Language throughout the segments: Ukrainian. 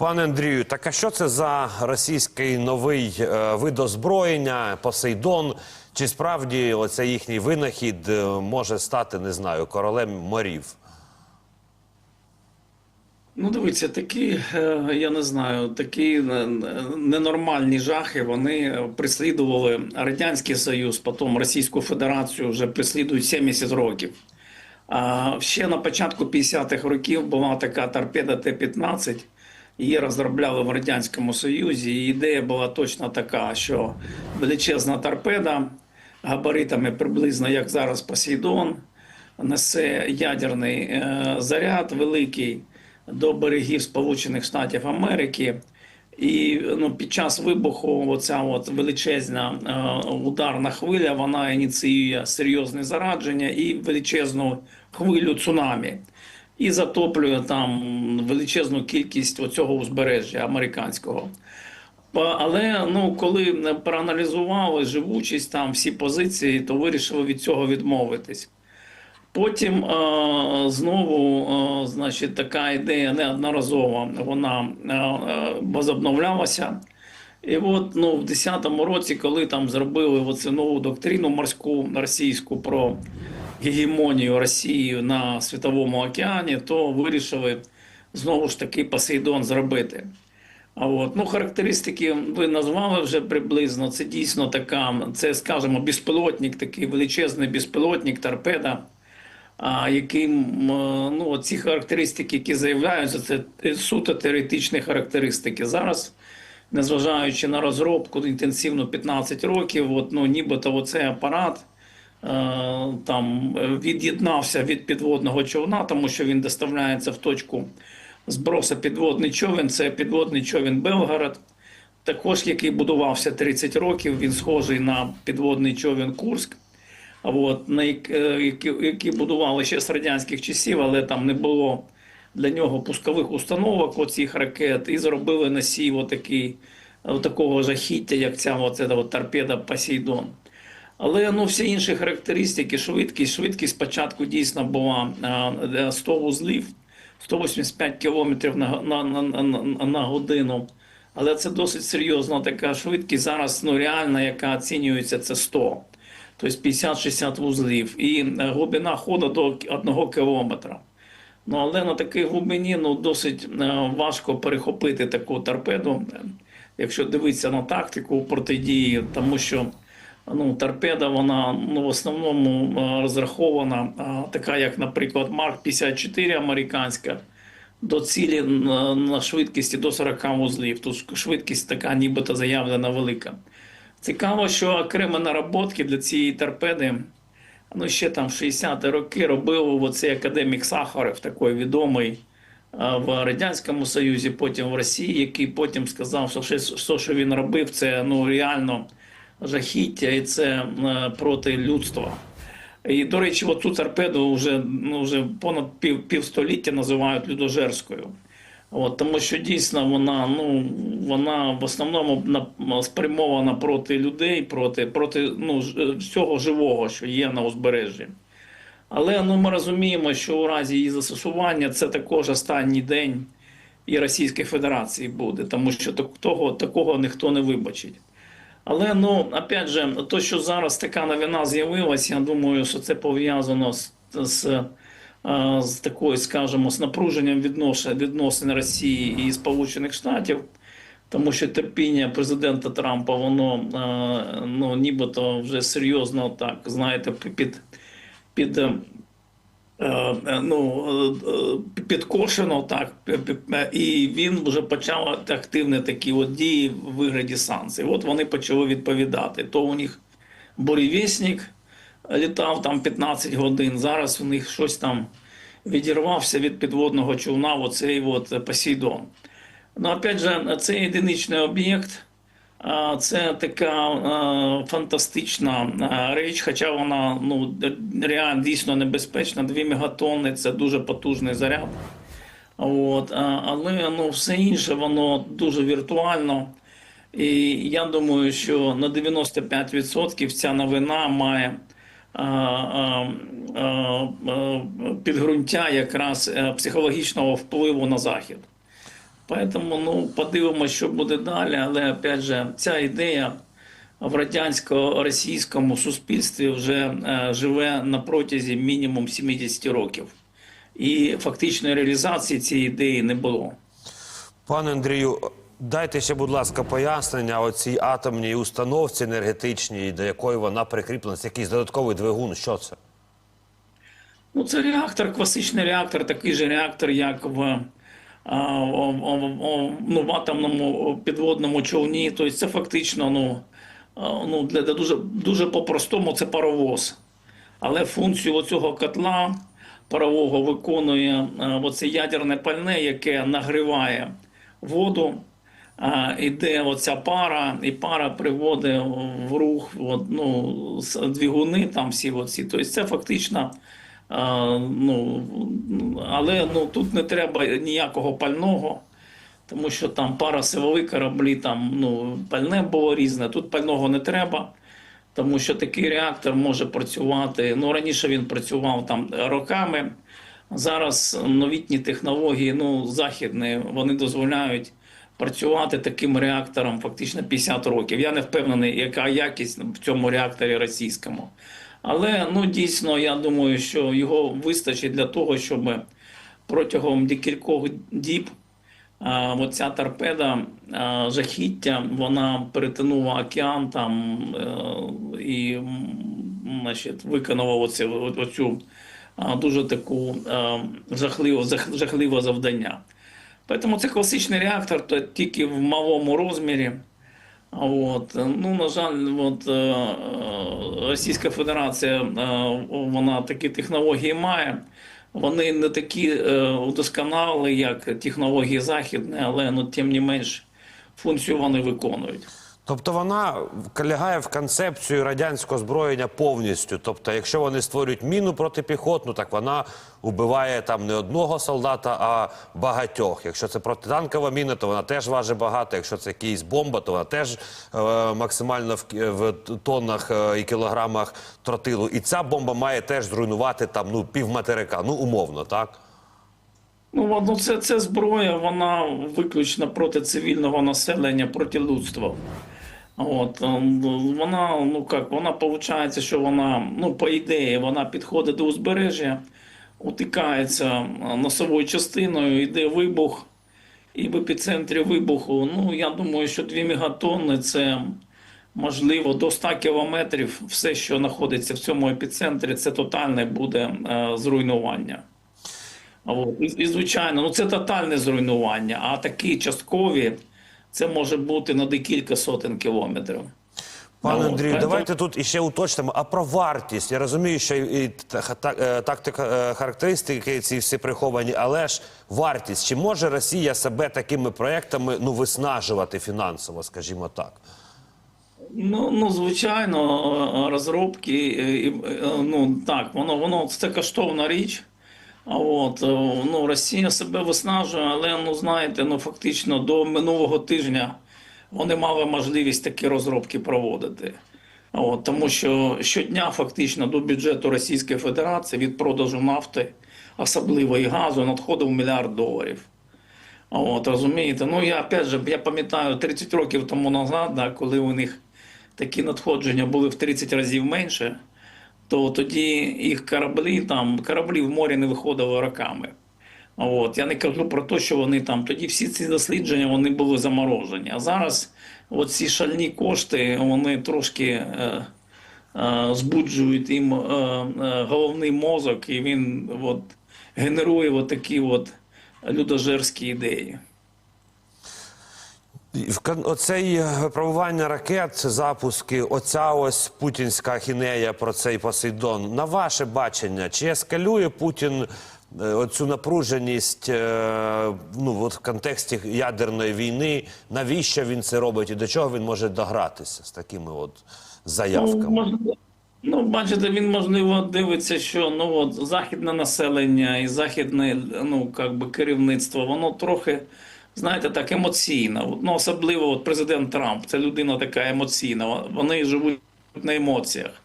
Пане Андрію, так а що це за російський новий е, вид озброєння Посейдон? Чи справді оце їхній винахід е, може стати, не знаю, королем морів? Ну, дивіться, такі, е, я не знаю, такі е, ненормальні жахи вони прислідували Радянський Союз, потім Російську Федерацію вже прислідують 70 років. А ще на початку 50-х років була така торпеда Т-15, її розробляли в Радянському Союзі. І ідея була точно така, що величезна торпеда габаритами приблизно як зараз Посейдон, несе ядерний е, заряд великий до берегів Сполучених Штатів Америки. І ну, під час вибуху оця от величезна е, ударна хвиля вона ініціює серйозне зарадження і величезну хвилю цунамі. І затоплює там величезну кількість оцього узбережжя американського. Але ну, коли проаналізували живучість там всі позиції, то вирішили від цього відмовитись. Потім е, знову, е, значить, така ідея неодноразово вона е, е, возобновлялася. І от ну, в 10-му році, коли там зробили оцю нову доктрину морську російську про гегемонію Росії на Світовому океані, то вирішили знову ж таки Посейдон зробити. А от ну характеристики ви назвали вже приблизно. Це дійсно така, це скажімо, безпілотник, такий величезний безпілотник, торпеда. А яким ну ці характеристики, які заявляються, це суто теоретичні характеристики. Зараз, незважаючи на розробку інтенсивно 15 років, от, ну нібито оцей апарат е, там від'єднався від підводного човна, тому що він доставляється в точку зброса підводний човен. Це підводний човен Белгород. Також який будувався 30 років, він схожий на підводний човен Курськ. От, на е, які, які будували ще з радянських часів, але там не було для нього пускових установок оцих ракет, і зробили носій отакий, такого жахіття, як ця оця, от, торпеда Посейдон. Але ну, всі інші характеристики, швидкість, швидкість спочатку дійсно була е, 100 вузлів, 185 км на, на, на, на, годину. Але це досить серйозна така швидкість. Зараз ну, реальна, яка оцінюється, це 100 тобто 50-60 вузлів, і е, глибина ходу до 1 кілометра. Ну, але на такій глибині ну, досить е, важко перехопити таку торпеду, е, якщо дивитися на тактику протидії, тому що ну, торпеда вона ну, в основному е, розрахована, е, така як, наприклад, Марк 54 американська, до цілі на, швидкості до 40 вузлів. Тут швидкість така нібито заявлена велика. Цікаво, що окремі наработки для цієї торпеди, ну ще там в 60-ті роки робив оцей академік Сахаров, такий відомий в Радянському Союзі, потім в Росії, який потім сказав, що все, що він робив, це ну реально жахіття і це е, проти людства. І, до речі, оцю торпеду вже, ну, вже понад пів, півстоліття називають людожерською. От, тому що дійсно вона, ну, вона в основному на- спрямована проти людей, проти, проти ну, всього живого, що є на узбережжі. Але ну, ми розуміємо, що у разі її застосування це також останній день і Російської Федерації буде, тому що так- того, такого ніхто не вибачить. Але ну, опять же, то, що зараз така новина з'явилася, я думаю, що це пов'язано з, з, з такою, скажімо, з напруженням відношень, відносин Росії і Сполучених Штатів, тому що терпіння президента Трампа, воно ну, нібито вже серйозно так, знаєте, під, під ну, е, підкошено так, і він вже почав активні такі от дії в вигляді санкцій. От вони почали відповідати. То у них буревісник літав там 15 годин. Зараз у них щось там відірвався від підводного човна, оцей от Посейдон. Ну, опять же, це єдиничний об'єкт. Це така фантастична річ, хоча вона ну, реально дійсно небезпечна. 2 мегатонни це дуже потужний заряд. От, але ну, все інше воно дуже віртуально. І я думаю, що на 95% ця новина має підґрунтя якраз е, психологічного впливу на захід. Поэтому ну, подивимося, що буде далі. Але опять же, ця ідея в радянсько-російському суспільстві вже е, живе на протязі мінімум 70 років. І фактичної реалізації цієї ідеї не було. Пане Андрію, дайте ще, будь ласка, пояснення о цій атомній установці енергетичній, до якої вона прикріплена. Це якийсь додатковий двигун. Що це? Ну, це реактор, класичний реактор, такий же реактор, як в, ну, в атомному підводному човні. Тобто це фактично ну, ну, для, для дуже, дуже по-простому це паровоз. Але функцію цього котла парового виконує оце ядерне пальне, яке нагріває воду. Іде оця пара, і пара приводить в рух от, ну, двигуни, там всі оці. Тобто це фактично. А, ну, але ну, тут не треба ніякого пального, тому що там пара силові кораблі, там ну, пальне було різне. Тут пального не треба, тому що такий реактор може працювати. Ну, раніше він працював там роками. Зараз новітні технології, ну, західні, вони дозволяють працювати таким реактором фактично 50 років. Я не впевнений, яка якість в цьому реакторі російському. Але ну дійсно, я думаю, що його вистачить для того, щоб протягом декількох діб а, оця торпеда а, жахіття вона перетинула океан там е, і значить, виконала оце, оцю а, дуже таку а, жахливу, жах- жахливе завдання. Тому це класичний реактор, то тільки в малому розмірі. От. Ну, на жаль, от, е, е, Російська Федерація е, вона такі технології має. Вони не такі удосконали, як технології західні, але ну, тим не менш функцію вони виконують. Тобто вона лягає в концепцію радянського зброєння повністю. Тобто, якщо вони створюють міну протипіхотну, так вона вбиває там не одного солдата, а багатьох. Якщо це протитанкова міна, то вона теж важить багато. Якщо це якийсь бомба, то вона теж е, максимально в, в тоннах е, і кілограмах тротилу. І ця бомба має теж зруйнувати там ну півматерика, ну умовно, так. Ну, ну це, це зброя, вона виключно проти цивільного населення, проти людства. От, ем, вона, ну як, вона виходить, що вона, ну, по ідеї, вона підходить до узбережжя, утикається е, носовою частиною, йде вибух, і в епіцентрі вибуху, ну, я думаю, що 2 мегатонни це можливо до 100 кілометрів. Все, що знаходиться в цьому епіцентрі, це тотальне буде е, зруйнування. От. І, і звичайно, ну це тотальне зруйнування, а такі часткові це може бути на декілька сотень кілометрів. Пане Ну, Андрію, давайте тут іще уточнимо. А про вартість? Я розумію, що і е, тактика е, характеристики ці всі приховані, але ж вартість. Чи може Росія себе такими проектами ну виснажувати фінансово, скажімо так? Ну, ну звичайно, е, розробки, ну так, воно воно це коштовна річ. От е, ну, Росія себе виснажує, але ну знаєте, ну фактично до минулого тижня вони мали можливість такі розробки проводити. От, тому що щодня фактично до бюджету Російської Федерації від продажу нафти, особливо і газу, надходив мільярд доларів. От, розумієте? Ну я опять же, я пам'ятаю 30 років тому назад, да, коли у них такі надходження були в 30 разів менше, то тоді їх кораблі там кораблі в морі не виходили роками. От я не кажу про те, що вони там тоді всі ці дослідження вони були заморожені. А зараз ці шальні кошти вони трошки е, е, збуджують їм е, е, головний мозок, і він от, генерує от такі от людожерські ідеї. Оцей е, випробування ракет, запуски, оця ось путінська ахінея про цей Посейдон. На ваше бачення, чи ескалює Путін е, оцю напруженість е, ну, от в контексті ядерної війни? Навіщо він це робить і до чого він може догратися з такими от Ну, заявками? ну, бачите, він можливо дивиться, що ну от західне населення і західне ну, би, керівництво, воно трохи, знаєте, так емоційно. Ну, особливо от президент Трамп, це людина така емоційна. Вони живуть на емоціях.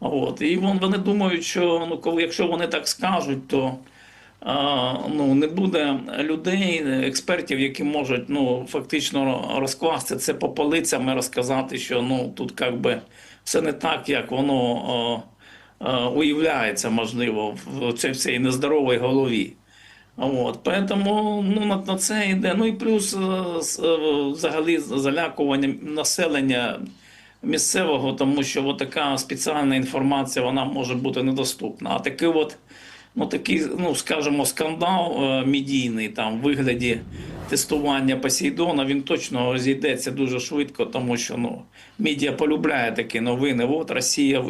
От. І вони думають, що ну, коли, якщо вони так скажуть, то а, ну, не буде людей, експертів, які можуть ну, фактично розкласти це по полицям і розказати, що ну, тут як би все не так, як воно о, о, уявляється, можливо, в цій всій нездоровій голові. От, поэтому ну, на, на це йде. Ну і плюс е, е, взагалі залякування населення місцевого, тому що от така спеціальна інформація вона може бути недоступна. А такий от, ну, такий, ну, скажімо, скандал е, медійний там в вигляді тестування Посейдона, він точно розійдеться дуже швидко, тому що ну, медіа полюбляє такі новини. От Росія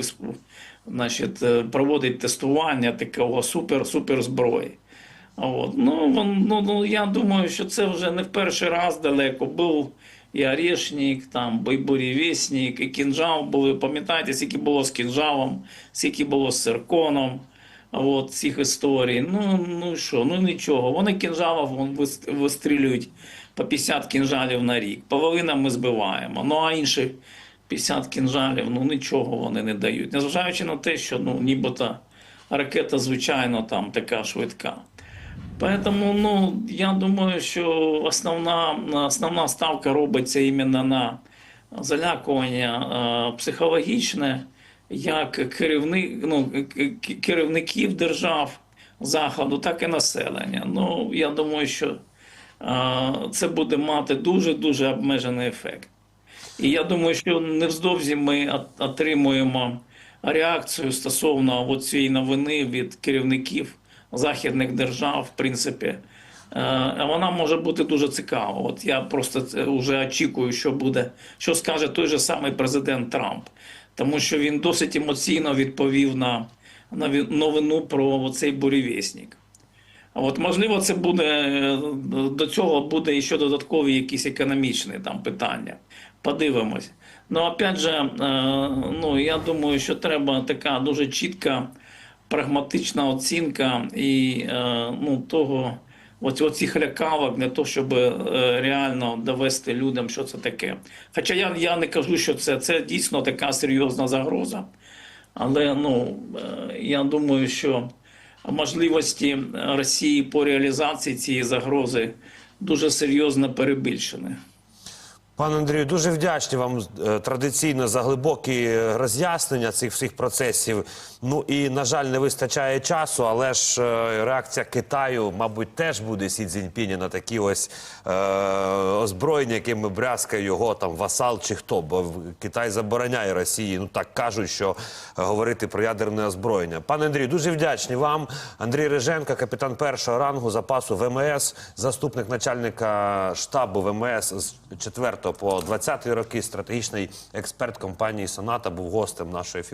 значить, проводить тестування такого супер-супер зброї. От. Ну, ну, ну, я думаю, що це вже не в перший раз далеко. Був і Орешник, там, і і Кінжал були. Пам'ятаєте, скільки було з Кінжалом, скільки було з Цирконом, от, цих історій. Ну, ну що, ну нічого. Вони кінжалів вон, вистрілюють по 50 кінжалів на рік. Половина ми збиваємо. Ну, а інші 50 кінжалів, ну нічого вони не дають. Незважаючи на те, що ну, нібито ракета, звичайно, там така швидка. Поэтому, ну, я думаю, що основна, основна ставка робиться іменно на залякування е, психологічне, як керівник, ну, керівників держав Заходу, так і населення. Ну, я думаю, що е, це буде мати дуже-дуже обмежений ефект. І я думаю, що невздовзі ми отримуємо реакцію стосовно цієї новини від керівників західних держав, в принципі. Е, Вона може бути дуже цікава. От я просто вже очікую, що буде, що скаже той же самий президент Трамп, тому що він досить емоційно відповів на, на новину про цей бурєвєснік. От можливо, це буде е, до цього буде ще додаткові якісь економічні там питання. Подивимось. Ну, опять же, е, ну я думаю, що треба така дуже чітка, прагматична оцінка і е, ну, того, оцих лякавок для того, щоб е, реально довести людям, що це таке. Хоча я, я не кажу, що це, це дійсно така серйозна загроза. Але ну, е, я думаю, що можливості Росії по реалізації цієї загрози дуже серйозно перебільшені. Пане Андрію, дуже вдячні вам е, традиційно за глибокі роз'яснення цих всіх процесів. Ну і на жаль, не вистачає часу, але ж е, реакція Китаю, мабуть, теж буде Сі Цзіньпіні на такі ось е, озброєння, якими брязкає його там васал чи хто. Бо Китай забороняє Росії. Ну так кажуть, що е, говорити про ядерне озброєння. Пане Андрію, дуже вдячні вам. Андрій Риженко, капітан першого рангу запасу ВМС, заступник начальника штабу ВМС з 4 по 20 роки, стратегічний експерт компанії Соната, був гостем нашого ефіру.